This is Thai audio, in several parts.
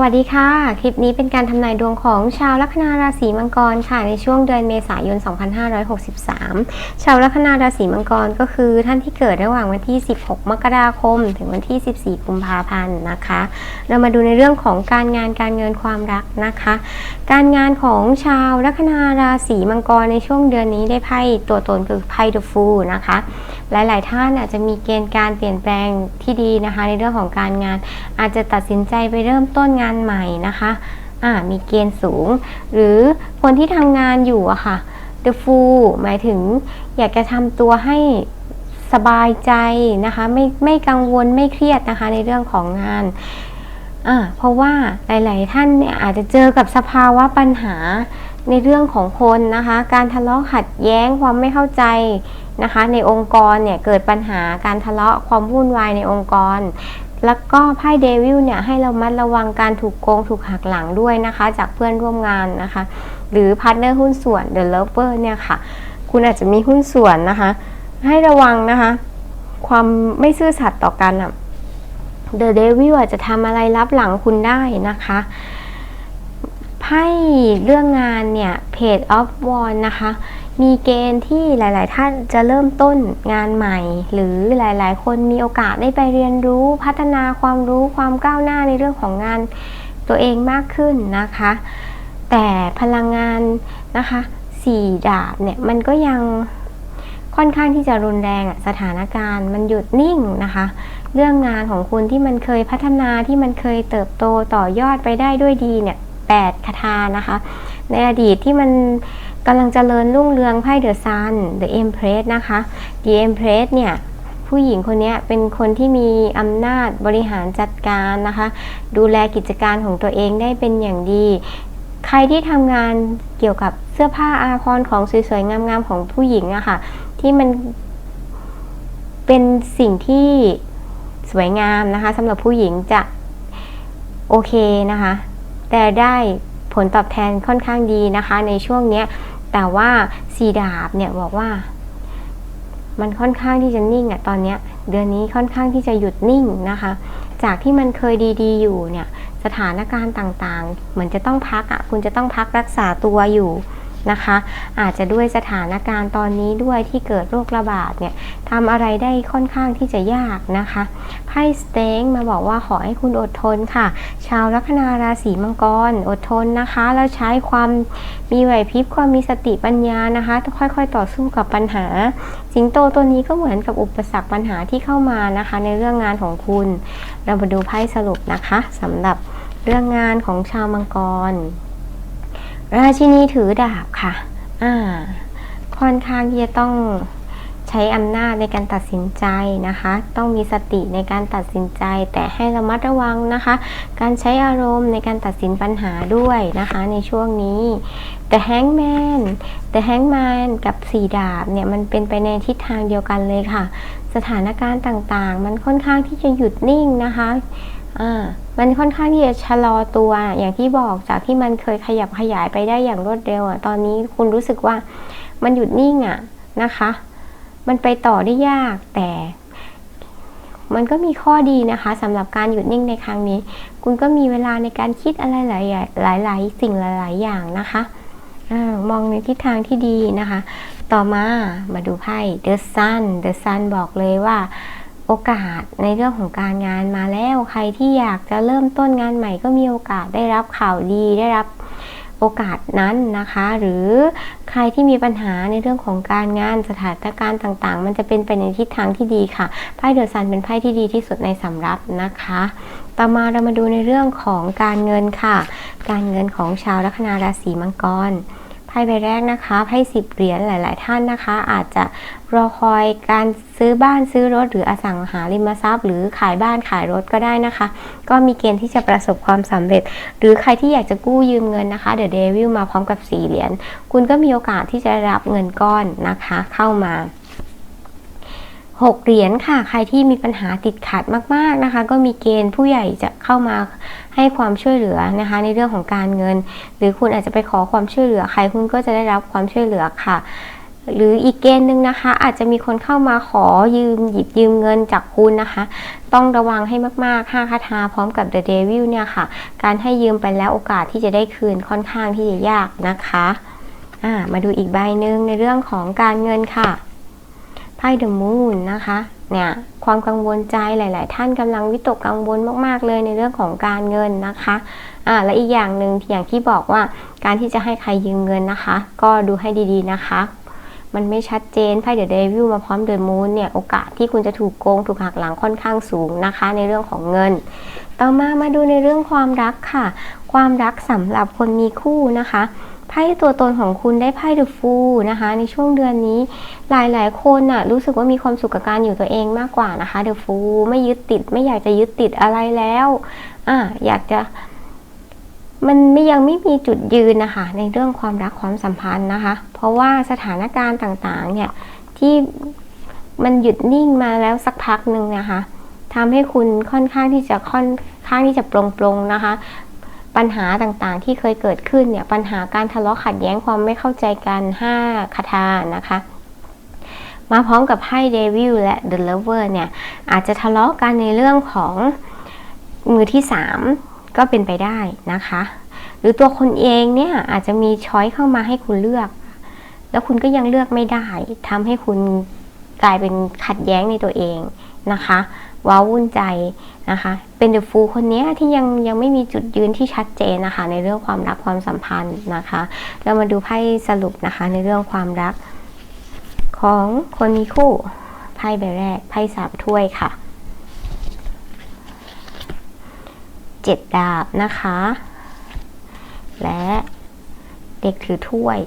วัสดีค่ะ คลิปนี้เป็นการทำนายดวงของชาวลัคนาราศีมังกรค่ะ ในช่วงเดือนเมษายน 2563 ชาวลัคนาราศีมังกรก็คือท่านที่เกิดระหว่างวันที่ 16 มกราคม ถึงวันที่ 14 กุมภาพันธ์นะคะ เรามาดูในเรื่องของการงานการเงินความรักนะคะ การงานของชาวลัคนาราศีมังกรในช่วงเดือนนี้ได้ไพ่ตัวตนคือไพ่เดอะฟูนะคะหลาย ๆ ท่านอาจจะมีเกณฑ์การเปลี่ยนแปลงที่ดีนะคะ ในเรื่องของการงาน อาจจะตัดสินใจไปเริ่มต้นงานใหม่นะคะอ่ามีเกณฑ์สูง หรือคนที่ทำงานอยู่อะค่ะ The Fool หมายถึงอยากจะทำตัวให้สบายใจนะคะไม่ไม่กังวลไม่เครียดนะคะในเรื่องของงานอ่าเพราะว่าหลาย ๆ ท่านเนี่ยอาจจะเจอกับสภาวะปัญหา ในเรื่องของคนนะคะ การทะเลาะขัดแย้งความไม่เข้าใจนะคะ ในองค์กรเนี่ยเกิดปัญหาการทะเลาะความวุ่นวายในองค์กร แล้วก็ไพ่เดวิลเนี่ยให้เรามัดระวังการถูกโกงถูกหักหลังด้วยนะคะ จากเพื่อนร่วมงานนะคะ หรือพาร์ทเนอร์หุ้นส่วน The Lover เนี่ยค่ะ คุณอาจจะมีหุ้นส่วนนะคะ ให้ระวังนะคะ ความไม่ซื่อสัตย์ต่อกันอะ The Devil อาจจะทำอะไรรับหลังคุณได้นะคะ ไพ่เรื่องงานเนี่ย Page of Wands นะคะ มีเกณฑ์ที่หลาย ๆ ท่านจะเริ่มต้นงานใหม่ หรือหลาย ๆ คนมีโอกาสได้ไปเรียนรู้พัฒนาความรู้ความก้าวหน้าในเรื่องของงานตัวเองมากขึ้นนะคะ แต่พลังงานนะคะสี่ดาบเนี่ยมันก็ยังค่อนข้างที่จะรุนแรงสถานการณ์มันหยุดนิ่งนะคะ เรื่องงานของคุณที่มันเคยพัฒนาที่มันเคยเติบโตต่อยอดไปได้ด้วยดีเนี่ย แปดคาถานะคะ ในอดีตที่มันกำลังเจริญรุ่งเรืองไพ่เดอะซันเดอะเอ็มเพรสนะคะ The Empress เนี่ยผู้หญิงคนนี้เป็นคนที่มีอำนาจบริหารจัดการนะคะ ดูแลกิจการของตัวเองได้เป็นอย่างดี ใครที่ทำงานเกี่ยวกับเสื้อผ้าอาภรณ์ของสวยๆงามๆของผู้หญิงอะค่ะที่มันเป็นสิ่งที่สวยงามนะคะสำหรับผู้หญิงจะโอเคนะคะ แต่ได้ผลตอบแทนค่อนข้างดีนะคะ ในช่วงเนี้ย แต่ว่าสีดาบเนี่ยบอกว่า มันค่อนข้างที่จะนิ่งอะตอนเนี้ย เดือนนี้ค่อนข้างที่จะหยุดนิ่งนะคะ จากที่มันเคยดีๆ อยู่เนี่ย สถานการณ์ต่างๆ เหมือนจะต้องพักอะคุณจะต้องพักรักษาตัวอยู่ นะคะ อาจจะด้วยสถานการณ์ตอนนี้ด้วยที่เกิดโรคระบาดเนี่ยทำอะไรได้ค่อนข้างที่จะยากนะคะไพ่สเต็งมาบอกว่าขอให้คุณอดทนค่ะ ชาวลัคนาราศีมังกรอดทนนะคะ แล้วใช้ความมีไหวพริบความมีสติปัญญานะคะค่อยๆ ต่อสู้กับปัญหา สิงโตตัวนี้ก็เหมือนกับอุปสรรคปัญหาที่เข้ามานะคะ ในเรื่องงานของคุณ เรามาดูไพ่สรุปนะคะสำหรับเรื่องงานของชาวมังกร ราชินีถือดาบค่ะ อ่า ค่อนข้างที่จะต้องใช้อำนาจในการตัดสินใจนะคะ ต้องมีสติในการตัดสินใจ แต่ให้ระมัดระวังนะคะ การใช้อารมณ์ในการตัดสินปัญหาด้วยนะคะ ในช่วงนี้ แต่แฮงแมนแต่แฮงแมนกับสีดาบเนี่ยมันเป็นไปในทิศทางเดียวกันเลยค่ะ สถานการณ์ต่างๆ มันค่อนข้างที่จะหยุดนิ่งนะคะ อ่ามันค่อนข้างที่จะชะลอตัว อย่างที่บอกจากที่มันเคยขยับขยายไปได้อย่างรวดเร็วอะตอนนี้คุณรู้สึกว่ามันหยุดนิ่งอะนะคะ มันไปต่อได้ยากแต่ มันก็มีข้อดีนะคะสำหรับการหยุดนิ่งในครั้งนี้ คุณก็มีเวลาในการคิดอะไรหลายหลายสิ่งหลาย ๆ อย่างนะคะอมองในทิศทางที่ดีนะคะ ต่อมามาดูไพ่ The Sun The Sun บอกเลยว่า โอกาสในเรื่องของการงานมาแล้ว ใครที่อยากจะเริ่มต้นงานใหม่ก็มีโอกาสได้รับข่าวดีได้รับโอกาสนั้นนะคะ หรือใครที่มีปัญหาในเรื่องของการงานสถานการณ์ต่างๆ มันจะเป็นไปในทิศทางที่ดีค่ะไพ่เดอะซันเป็นไพ่ที่ดีที่สุดในสำรับนะคะ ต่อมาเรามาดูในเรื่องของการเงินค่ะ การเงินของชาวลัคนาราศีมังกร พ่ใบแรกนะคะไพ่สิบเหรียญหลาย ๆ ท่านนะคะ อาจจะรอคอยการซื้อบ้านซื้อรถ หรืออสังหาริมทรัพย์ หรือขายบ้านขายรถก็ได้นะคะ ก็มีเกณฑ์ที่จะประสบความสำเร็จ หรือใครที่อยากจะกู้ยืมเงินนะคะเดอะเดวิลมาพร้อมกับสี่เหรียญคุณก็มีโอกาสที่จะรับเงินก้อนนะคะ เข้ามา หกเหรียญค่ะ ใครที่มีปัญหาติดขัดมากๆนะคะ ก็มีเกณฑ์ผู้ใหญ่จะเข้ามาให้ความช่วยเหลือนะคะ ในเรื่องของการเงิน หรือคุณอาจจะไปขอความช่วยเหลือ ใครคุณก็จะได้รับความช่วยเหลือค่ะ หรืออีกเกณฑ์หนึ่งนะคะ อาจจะมีคนเข้ามาขอยืมหยิบยืมเงินจากคุณนะคะ ต้องระวังให้มากๆ5คาถาพร้อมกับ The Devil เนี่ยค่ะ การให้ยืมไปแล้วโอกาสที่จะได้คืนค่อนข้างที่จะยากนะคะมาดูอีกใบหนึ่งในเรื่องของการเงินค่ะ ไพ่ The Moon นะคะเนี่ยความกังวลใจหลาย ๆ ท่านกำลังวิตกกังวลมาก ๆ เลยในเรื่องของการเงินนะคะอ่าและอีกอย่างหนึ่งอย่างที่บอกว่าการที่จะให้ใครยืมเงินนะคะ ก็ดูให้ดี ๆ นะคะ มันไม่ชัดเจนไพ่เดอะเดวิลมาพร้อมเดอะมูนเนี่ยโอกาสที่คุณจะถูกโกง ถูกหักหลังค่อนข้างสูงนะคะ ในเรื่องของเงิน ต่อมามาดูในเรื่องความรักค่ะ ความรักสำหรับคนมีคู่นะคะ ไพ่ตัวตนของคุณได้ไพ่เดอะฟูนะคะ ในช่วงเดือนนี้หลายๆ คนน่ะรู้สึกว่ามีความสุขกับการอยู่ตัวเองมากกว่านะคะเดอะฟูไม่ยึดติดไม่อยากจะยึดติดอะไรแล้วอะอยากจะมันไม่ยังไม่มีจุดยืนนะคะ ในเรื่องความรักความสัมพันธ์นะคะ เพราะว่าสถานการณ์ต่างๆ เนี่ยที่มันหยุดนิ่งมาแล้วสักพักหนึ่งนะคะทำให้คุณค่อนข้างที่จะค่อนข้างที่จะปรงๆนะคะ ปัญหาต่างๆ ที่เคยเกิดขึ้นเนี่ยปัญหาการทะเลาะขัดแย้งความไม่เข้าใจกัน 5 คาถานะคะ มาพร้อมกับไพ่เดวิลและ The Lover เนี่ยอาจจะทะเลาะกันในเรื่องของมือที่ 3 ก็เป็นไปได้นะคะ หรือตัวคนเองเนี่ยอาจจะมีช้อยเข้ามาให้คุณเลือก แล้วคุณก็ยังเลือกไม่ได้ทำให้คุณกลายเป็นขัดแย้งในตัวเองนะคะ ว้าวุ่นใจนะคะ เป็นเดอะฟูคนนี้ที่ยังยังไม่มีจุดยืนที่ชัดเจนนะคะ ในเรื่องความรักความสัมพันธ์นะคะ เรามาดูไพ่สรุปนะคะในเรื่องความรัก ของคนมีคู่ไพ่ใบแรกไพ่สามถ้วยค่ะเจ็ดดาบนะคะ และเด็กถือถ้วย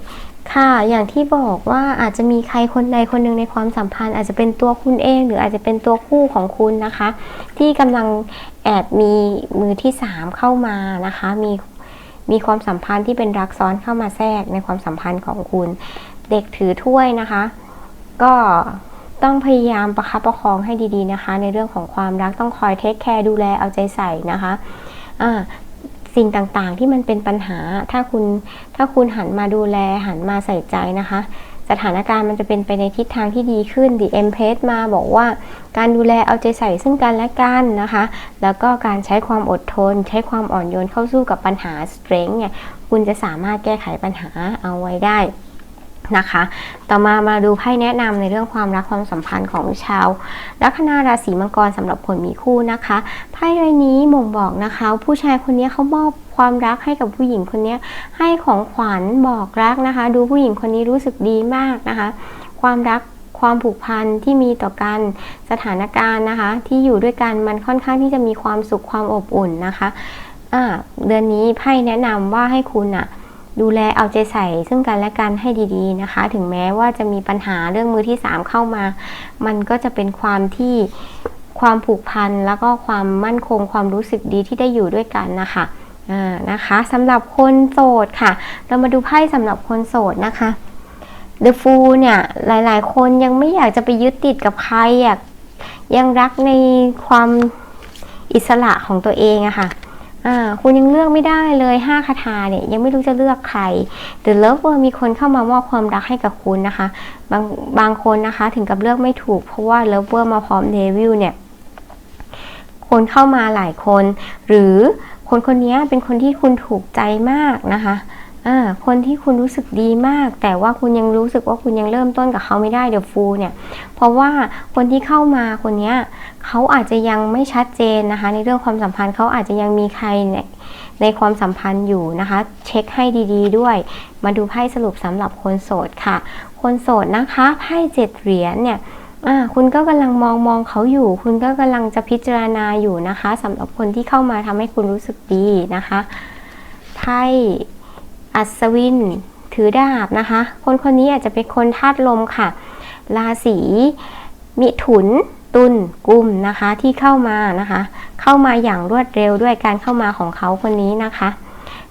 ค่ะอย่างที่บอกว่าอาจจะมีใครคนใดคนหนึ่งในความสัมพันธ์ อาจจะเป็นตัวคุณเอง หรืออาจจะเป็นตัวคู่ของคุณนะคะ ที่กำลังแอบมีมือที่สามเข้ามานะคะ มีมีความสัมพันธ์ที่เป็นรักซ้อนเข้ามาแทรกในความสัมพันธ์ของคุณ เด็กถือถ้วยนะคะ ก็ต้องพยายามประคับประคองให้ดีๆนะคะ ในเรื่องของความรักต้องคอยเทคแคร์ดูแลเอาใจใส่นะคะอ่า สิ่งต่างๆ ที่มันเป็นปัญหา ถ้าคุณถ้าคุณหันมาดูแลหันมาใส่ใจนะคะ สถานการณ์มันจะเป็นไปในทิศทางที่ดีขึ้นดีเอ็มเพสมาบอกว่า การดูแลเอาใจใส่ซึ่งกันและกันนะคะ แล้วก็การใช้ความอดทน ใช้ความอ่อนโยนเข้าสู้กับปัญหาสเตรนจ์เนี่ยคุณจะสามารถแก้ไขปัญหาเอาไว้ได้ นะคะ ต่อมามาดูไพ่แนะนำในเรื่องความรักความสัมพันธ์ของชาวลัคนาราศีมังกรสำหรับคนมีคู่นะคะ ไพ่ใบนี้บ่งบอกนะคะ ผู้ชายคนนี้เขามอบความรักให้กับผู้หญิงคนนี้ให้ของขวัญบอกรักนะคะ ดูผู้หญิงคนนี้รู้สึกดีมากนะคะ ความรักความผูกพันที่มีต่อกันสถานการณ์นะคะ ที่อยู่ด้วยกันมันค่อนข้างที่จะมีความสุขความอบอุ่นนะคะเดือนนี้ไพ่แนะนำว่าให้คุณอะ ดูแลเอาใจใส่ซึ่งกันและกันให้ดีๆนะคะ ถึงแม้ว่าจะมีปัญหาเรื่องมือที่ 3 เข้ามา มันก็จะเป็นความที่ความผูกพันแล้วก็ความมั่นคงความรู้สึกดีที่ได้อยู่ด้วยกันนะคะอ่านะคะสำหรับคนโสดค่ะ เรามาดูไพ่สำหรับคนโสดนะคะ The Fool เนี่ยหลายๆ คนยังไม่อยากจะไปยึดติดกับใครอยากยังรักในความอิสระของตัวเองอะค่ะ อ่าคุณยังเลือกไม่ได้เลย 5 คาถาเนี่ยยังไม่รู้จะเลือกใคร The Lover มีคนเข้ามามอบความรักให้กับคุณนะคะ บางบางคนนะคะถึงกับเลือกไม่ถูก เพราะว่า Lover มาพร้อม Devil เนี่ย คนเข้ามาหลายคน หรือคนคนนี้เป็นคนที่คุณถูกใจมากนะคะ คนที่คุณรู้สึกดีมาก แต่ว่าคุณยังรู้สึกว่าคุณยังเริ่มต้นกับเขาไม่ได้เดี๋ยวฟูเนี่ย เพราะว่าคนที่เข้ามาคนนี้เขาอาจจะยังไม่ชัดเจนนะคะ ในเรื่องความสัมพันธ์เขาอาจจะยังมีใครในในความสัมพันธ์อยู่นะคะ เช็คให้ดี ๆด้วย มาดูไพ่สรุปสำหรับคนโสดค่ะ คนโสดนะคะไพ่เจ็ดเหรียญเนี่ยคุณก็กำลังมองมองเขาอยู่ คุณก็กำลังจะพิจารณาอยู่นะคะสำหรับคนที่เข้ามาทำให้คุณรู้สึกดีนะคะไพ่ อัศวิน ถือดาบนะคะ คนคนนี้อาจจะเป็นคนธาตุลมค่ะ ราศีมิถุนตุลกุมนะคะที่เข้ามานะคะ เข้ามาอย่างรวดเร็วด้วยการเข้ามาของเขาคนนี้นะคะ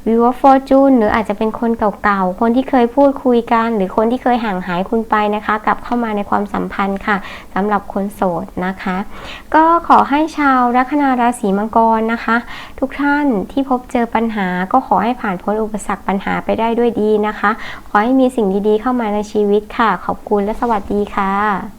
วิวฟอร์จูนหรืออาจจะเป็นคนเก่าๆ คนที่เคยพูดคุยกัน หรือคนที่เคยห่างหายคุณไปนะคะ กลับเข้ามาในความสัมพันธ์ค่ะสำหรับคนโสดนะคะ ก็ขอให้ชาวลัคนาราศีมังกรนะคะ ทุกท่านที่พบเจอปัญหาก็ขอให้ผ่านพ้นอุปสรรคปัญหาไปได้ด้วยดีนะคะ ขอให้มีสิ่งดีๆเข้ามาในชีวิตค่ะ ขอบคุณและสวัสดีค่ะ